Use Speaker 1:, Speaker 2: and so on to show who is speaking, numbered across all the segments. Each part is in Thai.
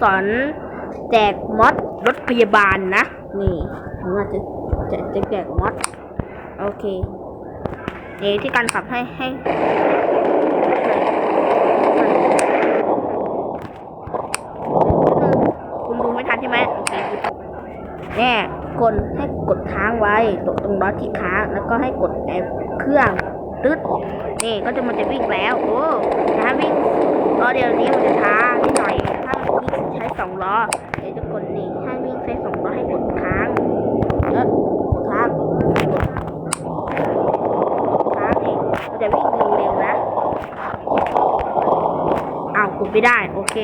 Speaker 1: สอนแจกมอดรถพยาบาลนะ นี่ผมว่าจะจะจะแจกมอดโอเคเดี๋ยวที่การขับให้ให้คุณดูไม่ทันใช่ไหมโอเคแน่กดให้กดค้างไว้ตรงตรงล้อที่ค้างแล้วก็ให้กดไอ้เครื่องตึ๊ดนี่ก็จะมันจะวิ่งแล้ว โอ้ถ้าวิ่งล้อเดียวนี้มันจะช้านิดหน่อย ถ้าวิ่งใช้สอง ล้อเดี๋ยวจะกดนี่ถ้าวิ่งใช้สองล้อให้กดค้างเออกดค้างกดค้างนี่มันจะวิ่งเร็วๆนะอ้าวกดไม่ได้โอเค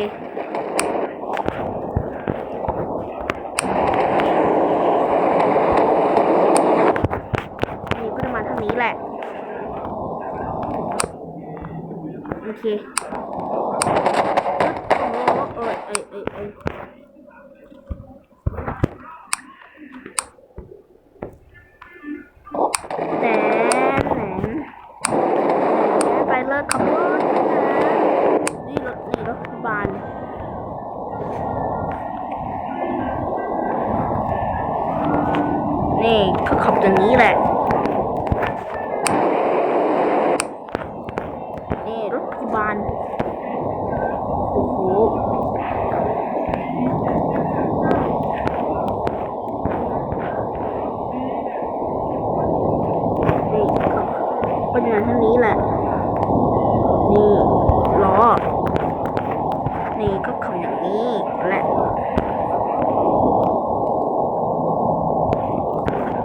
Speaker 1: นี่ก็จะมาเท่านี้แหละ โอเคโอ้โหเอ้ยเอ้ยเอ้ยแต่แหนไปเลยขับรถนี่รถนี่รถบาลนี่เขาขับอย่างนี้แหละนี่รถบาลโอ้โห เป็นาเท่านี้แหละ นี่ล้อ นี่ก็ขับอย่างนี้แหละ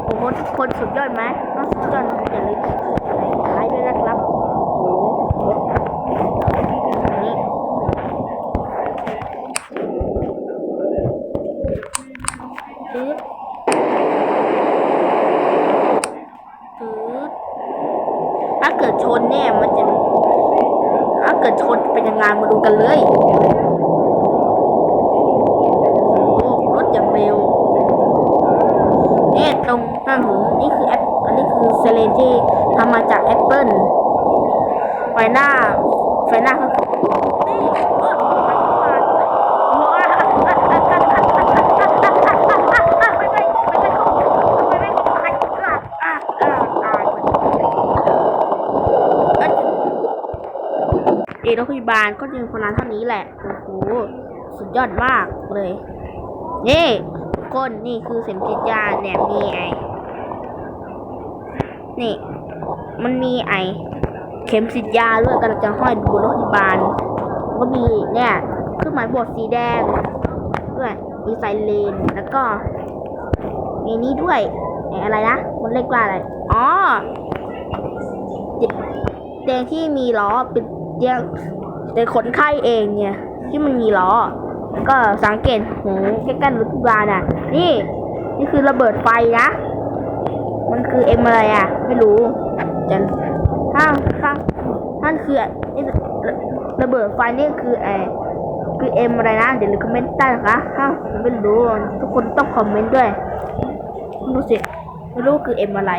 Speaker 1: โอ้โหทุกคนสุดยอดไหมต้องสุดยอดนะอย่าลืมใส่ท้ายด้วยนะครับโอ้นี่ตึ๊ดตึ๊ดถ้า เกิดชนเนี่ย มันจะถ้าเกิดชนเป็นยังไงมาดูกันเลยโอ้รถอย่างเร็วเนี่ยตรงข้างหูนี่คือแอปอันนี้คือเซเลนที่ทำมาจากแอปเปิลไฟหน้าไฟหน้าคือนี่เออมันมาด้วยโอ้ยไม่ไม่ไม่ไม่ไม่ไม่ไม่ใครอะอะอะอะ เอโรงพยาบาลก็จะมีคนนั้นเท่านี้แหละโอ้โหสุดยอดมากเลยนี่กคนนี่คือเข็มฉีดยาเนี่ยมีไอนี่ มันมีไอ เข็มฉีดยาด้วยกำลังจะห้อยบนรถพยาบาลก็มีเนี่ยเครื่องหมายบทสีแดงด้วยมีไซเรนแล้วก็มีนี้ด้วยไออะไรนะมันเรียกว่าอะไรอ๋อเตียงที่มีล้อเป็น ยงเป็นคนไข้เองเนี่ย ที่มันมีล้อ ก็สังเกตหูใกล้ๆรถพยาบาลน่ะ นี่ นี่คือระเบิดไฟนะ มันคือเอ็มอะไรอะ ไม่รู้จะถ้าถ้าท่านคือนี่ระระเบิดไฟนี่คือไอคือเอ็มอะไรนะ เดี๋ยวคอมเมนต์ใต้นะคะถ้าไม่รู้ ทุกคนต้องคอมเมนต์ด้วยรู้สิไม่รู้คือเอ็มอะไร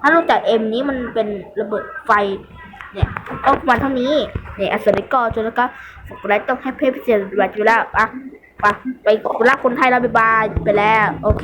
Speaker 1: ถ้ารู้จักเอ็มนี้มันเป็นระเบิดไฟ เนี่ยต้องมาเท่านี้เนี่ยอัศริกรจนแล้วก็ฝากไลค์ต้องให้เพื่อนพิเศษแบบอยู่แล้วอะไปไปรักคนไทยแล้วบ๊ายบายไปแล้วโอเค